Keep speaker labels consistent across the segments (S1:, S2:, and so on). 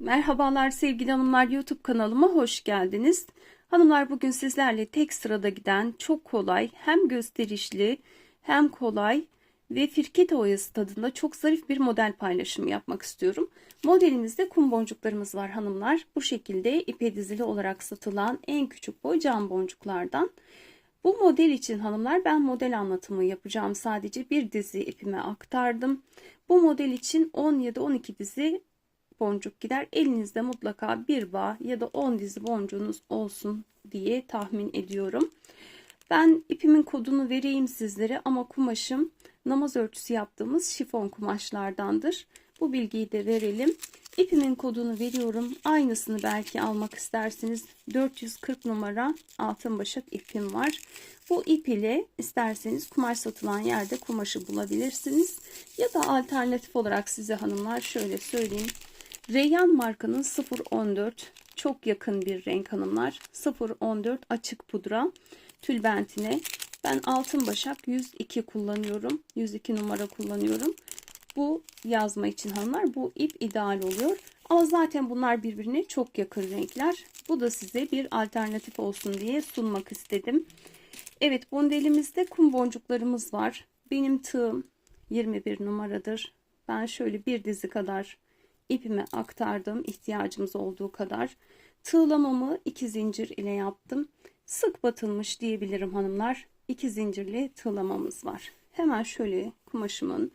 S1: Merhabalar sevgili hanımlar YouTube kanalıma hoş geldiniz. Hanımlar bugün sizlerle tek sırada giden çok kolay hem gösterişli hem kolay ve firket oyası tadında çok zarif bir model paylaşımı yapmak istiyorum. Modelimizde kum boncuklarımız var hanımlar. Bu şekilde ipe dizili olarak satılan en küçük boy cam boncuklardan. Bu model için hanımlar ben model anlatımı yapacağım. Sadece bir dizi ipime aktardım. Bu model için 10 ya da 12 dizi boncuk gider. Elinizde mutlaka bir bağ ya da 10 dizi boncuğunuz olsun diye tahmin ediyorum. Ben ipimin kodunu vereyim sizlere ama kumaşım namaz örtüsü yaptığımız şifon kumaşlardandır. Bu bilgiyi de verelim. İpimin kodunu veriyorum. Aynısını belki almak isterseniz 440 numara altın başak ipim var. Bu ip ile isterseniz kumaş satılan yerde kumaşı bulabilirsiniz. Ya da alternatif olarak size hanımlar şöyle söyleyeyim. Reyyan markanın 014 çok yakın bir renk hanımlar. 014 açık pudra tülbentine. Ben altın başak 102 kullanıyorum. 102 numara kullanıyorum. Bu yazma için hanımlar bu ip ideal oluyor. Ama zaten bunlar birbirine çok yakın renkler. Bu da size bir alternatif olsun diye sunmak istedim. Evet bondelimizde kum boncuklarımız var. Benim tığım 21 numaradır. Ben şöyle bir dizi kadar ipime aktardım ihtiyacımız olduğu kadar. Tığlamamı iki zincir ile yaptım. Sık batılmış diyebilirim hanımlar. İki zincirli tığlamamız var. Hemen şöyle kumaşımın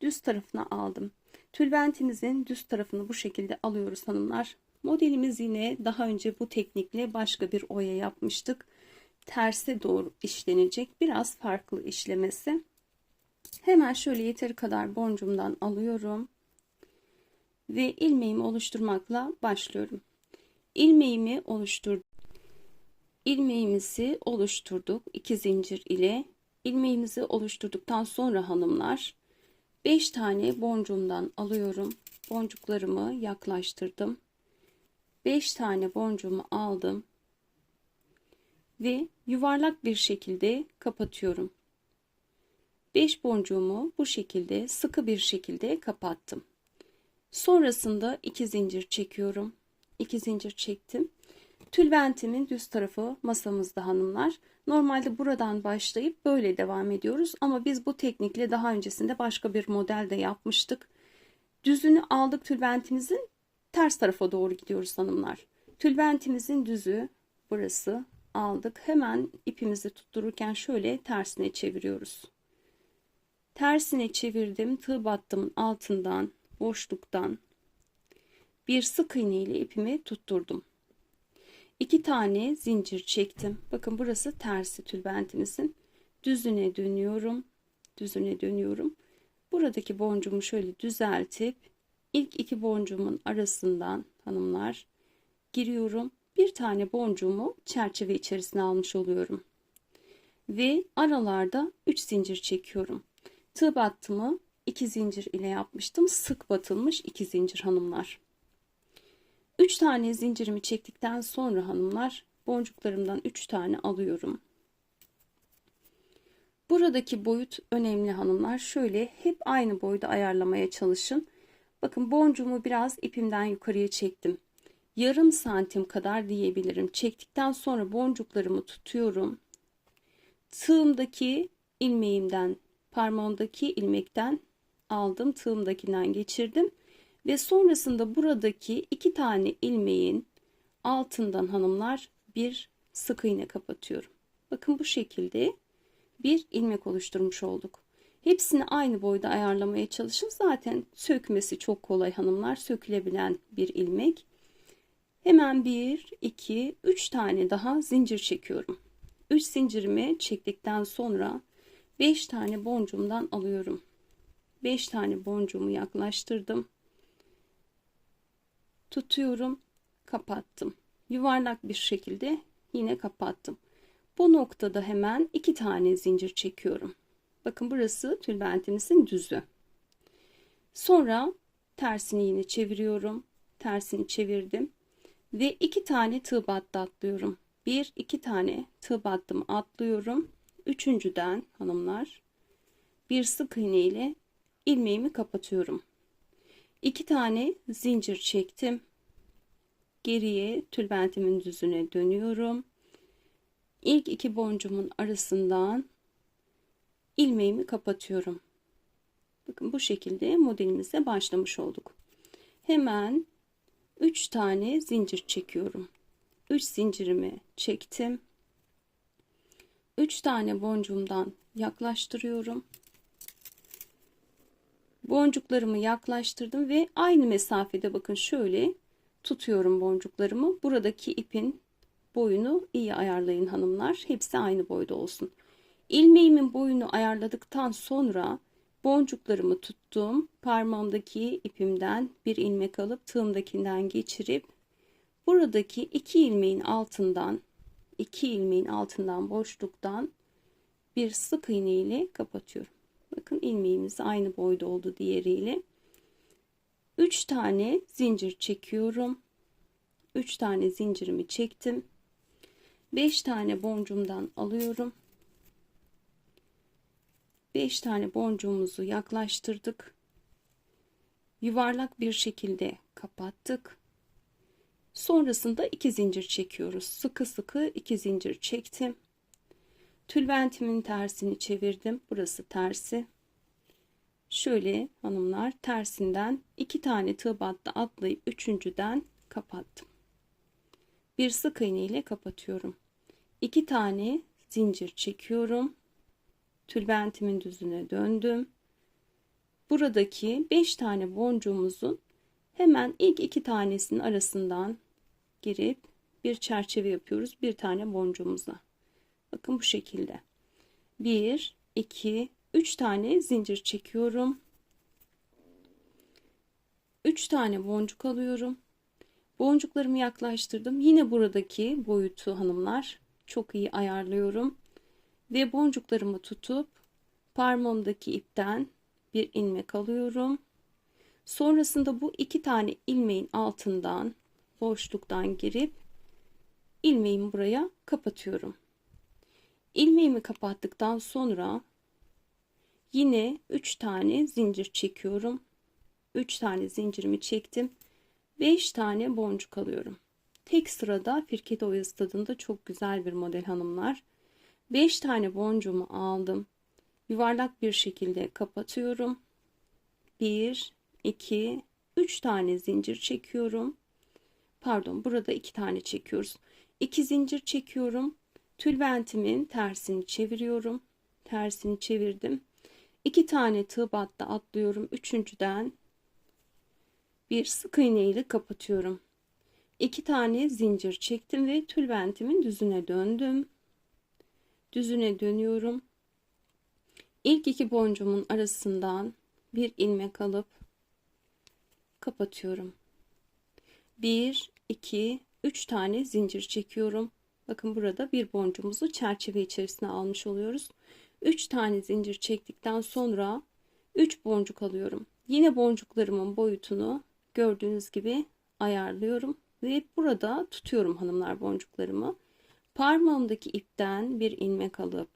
S1: düz tarafına aldım. Tülbentimizin düz tarafını bu şekilde alıyoruz hanımlar. Modelimiz yine daha önce bu teknikle başka bir oya yapmıştık. Terse doğru işlenecek. Biraz farklı işlemesi. Hemen şöyle yeteri kadar boncuğumdan alıyorum. Ve ilmeğimi oluşturmakla başlıyorum. İlmeğimi oluşturdum. İlmeğimizi oluşturduk. iki zincir ile. ilmeğimizi oluşturduktan sonra hanımlar 5 tane boncuğumdan alıyorum. Boncuklarımı yaklaştırdım. 5 tane boncuğumu aldım. Ve yuvarlak bir şekilde kapatıyorum. 5 boncuğumu bu şekilde sıkı bir şekilde kapattım. Sonrasında 2 zincir çekiyorum. 2 zincir çektim. Tülbentimin düz tarafı masamızda hanımlar. Normalde buradan başlayıp böyle devam ediyoruz ama biz bu teknikle daha öncesinde başka bir model de yapmıştık. Düzünü aldık tülbentimizin ters tarafa doğru gidiyoruz hanımlar. Tülbentimizin düzü burası aldık. Hemen ipimizi tuttururken şöyle tersine çeviriyoruz. Tersine çevirdim. Tığ battımın altından, boşluktan bir sık iğne ile ipimi tutturdum. İki tane zincir çektim. Bakın burası tersi tülbentimizin. Düzüne dönüyorum. Düzüne dönüyorum. Buradaki boncuğumu şöyle düzeltip ilk iki boncuğumun arasından hanımlar giriyorum. Bir tane boncuğumu çerçeve içerisine almış oluyorum. Ve aralarda 3 zincir çekiyorum. Tığ battımı 2 zincir ile yapmıştım. Sık batılmış 2 zincir hanımlar. 3 tane zincirimi çektikten sonra hanımlar boncuklarımdan 3 tane alıyorum. Buradaki boyut önemli hanımlar. Şöyle hep aynı boyda ayarlamaya çalışın. Bakın boncuğumu biraz ipimden yukarıya çektim. Yarım santim kadar diyebilirim. Çektikten sonra boncuklarımı tutuyorum. Tığımdaki ilmeğimden, parmağımdaki ilmekten aldım. Tığımdakinden geçirdim ve sonrasında buradaki iki tane ilmeğin altından hanımlar bir sık iğne kapatıyorum. Bakın bu şekilde bir ilmek oluşturmuş olduk. Hepsini aynı boyda ayarlamaya çalışın. Zaten sökmesi çok kolay hanımlar. Sökülebilen bir ilmek. Hemen bir, iki, üç tane daha zincir çekiyorum. Üç zincirimi çektikten sonra beş tane boncuğumdan alıyorum. Beş tane boncuğumu yaklaştırdım. Tutuyorum kapattım. Yuvarlak bir şekilde yine kapattım. Bu noktada hemen iki tane zincir çekiyorum. Bakın burası tülbentimizin düzü. Sonra tersini yine çeviriyorum. Tersini çevirdim ve iki tane tığ battı atlıyorum. Bir iki tane tığ battım atlıyorum. Üçüncüden hanımlar bir sık iğne ile ilmeğimi kapatıyorum 2 tane zincir çektim. Geriye tülbentimin düzüne dönüyorum. İlk iki boncuğumun arasından ilmeğimi kapatıyorum. Bakın bu şekilde modelimize başlamış olduk. Hemen 3 tane zincir çekiyorum. 3 zincirimi çektim. 3 tane boncuğumdan yaklaştırıyorum. Boncuklarımı yaklaştırdım ve aynı mesafede bakın şöyle tutuyorum boncuklarımı. Buradaki ipin boyunu iyi ayarlayın hanımlar. Hepsi aynı boyda olsun. İlmeğimin boyunu ayarladıktan sonra boncuklarımı tuttum. Parmağımdaki ipimden bir ilmek alıp tığımdakinden geçirip buradaki iki ilmeğin altından iki ilmeğin altından boşluktan bir sık iğne ile kapatıyorum. Bakın ilmeğimiz aynı boyda oldu diğeriyle. 3 tane zincir çekiyorum. 3 tane zincirimi çektim. 5 tane boncuğumdan alıyorum. 5 tane boncuğumuzu yaklaştırdık. Yuvarlak bir şekilde kapattık. Sonrasında 2 zincir çekiyoruz. Sıkı sıkı 2 zincir çektim. Tülbentimin tersini çevirdim. Burası tersi. Şöyle hanımlar tersinden iki tane tığ battı atlayıp üçüncüden kapattım. Bir sık iğne ile kapatıyorum. İki tane zincir çekiyorum. Tülbentimin düzüne döndüm. Buradaki beş tane boncuğumuzun hemen ilk iki tanesinin arasından girip bir çerçeve yapıyoruz bir tane boncuğumuzla. Bakın bu şekilde. 1 2 3 tane zincir çekiyorum. 3 tane boncuk alıyorum. Boncuklarımı yaklaştırdım. Yine buradaki boyutu hanımlar çok iyi ayarlıyorum. Ve boncuklarımı tutup parmağımdaki ipten bir ilmek alıyorum. Sonrasında bu iki tane ilmeğin altından boşluktan girip ilmeğimi buraya kapatıyorum. İlmeğimi kapattıktan sonra yine 3 tane zincir çekiyorum. 3 tane zincirimi çektim. 5 tane boncuk alıyorum. Tek sırada firket oyası tadında çok güzel bir model hanımlar. 5 tane boncuğumu aldım. Yuvarlak bir şekilde kapatıyorum. 1 2 3 tane zincir çekiyorum. Pardon, burada 2 tane çekiyoruz. 2 zincir çekiyorum. Tülbentimin tersini çeviriyorum. Tersini çevirdim. 2 tane tığ battı atlıyorum. Üçüncüden bir sık iğne ile kapatıyorum. 2 tane zincir çektim ve tülbentimin düzüne döndüm. Düzüne dönüyorum. İlk iki boncuğumun arasından bir ilmek alıp kapatıyorum. 1 2 3 tane zincir çekiyorum. Bakın burada bir boncuğumuzu çerçeve içerisine almış oluyoruz. 3 tane zincir çektikten sonra 3 boncuk alıyorum. Yine boncuklarımın boyutunu gördüğünüz gibi ayarlıyorum ve burada tutuyorum hanımlar boncuklarımı. Parmağımdaki ipten bir ilmek alıp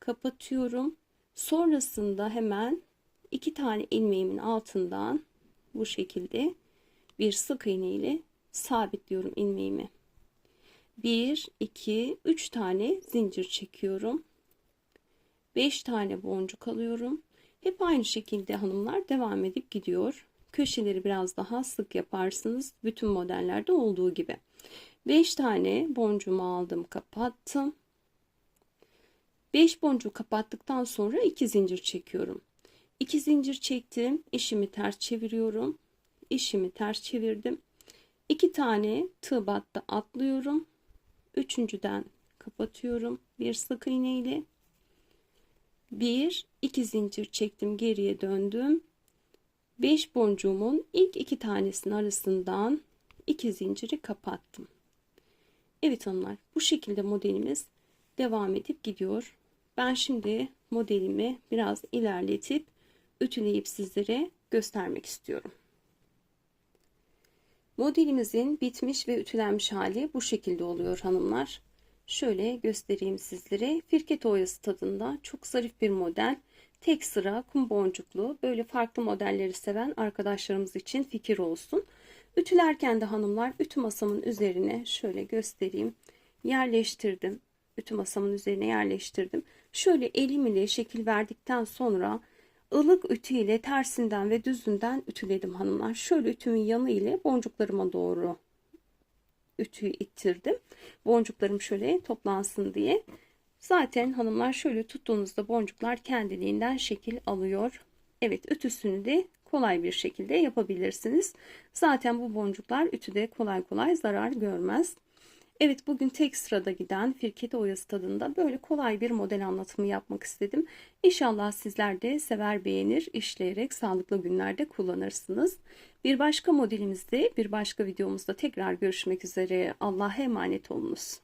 S1: kapatıyorum. Sonrasında hemen iki tane ilmeğimin altından bu şekilde bir sık iğne ile sabitliyorum ilmeğimi. 1 2 3 tane zincir çekiyorum. 5 tane boncuk alıyorum. Hep aynı şekilde hanımlar devam edip gidiyor. Köşeleri biraz daha sık yaparsınız. Bütün modellerde olduğu gibi. 5 tane boncuğumu aldım, kapattım. 5 boncuğu kapattıktan sonra 2 zincir çekiyorum. 2 zincir çektim. İşimi ters çeviriyorum. İşimi ters çevirdim. 2 tane tığ battı atlıyorum. Üçüncüden kapatıyorum. Bir sık iğne ile. Bir iki zincir çektim geriye döndüm. 5 boncuğumun ilk iki tanesinin arasından iki zinciri kapattım. Evet hanımlar bu şekilde modelimiz devam edip gidiyor. Ben şimdi modelimi biraz ilerletip ütüleyip sizlere göstermek istiyorum modelimizin bitmiş ve ütülenmiş hali bu şekilde oluyor hanımlar Şöyle göstereyim sizlere. Firket oyası tadında çok zarif bir model. Tek sıra kum boncuklu böyle farklı modelleri seven arkadaşlarımız için fikir olsun. Ütülerken de hanımlar ütü masamın üzerine şöyle göstereyim. Yerleştirdim. Ütü masamın üzerine yerleştirdim. Şöyle elim ile şekil verdikten sonra ılık ütü ile tersinden ve düzünden ütüledim hanımlar. Şöyle ütümün yanı ile boncuklarıma doğru ütüyü ittirdim. Boncuklarım şöyle toplansın diye. Zaten hanımlar şöyle tuttuğunuzda boncuklar kendiliğinden şekil alıyor. Evet ütüsünü de kolay bir şekilde yapabilirsiniz. Zaten bu boncuklar ütüde kolay kolay zarar görmez. Evet bugün tek sırada giden firket oyası tadında böyle kolay bir model anlatımı yapmak istedim. İnşallah sizler de sever beğenir, işleyerek sağlıklı günlerde kullanırsınız. Bir başka modelimizde, bir başka videomuzda tekrar görüşmek üzere. Allah'a emanet olunuz.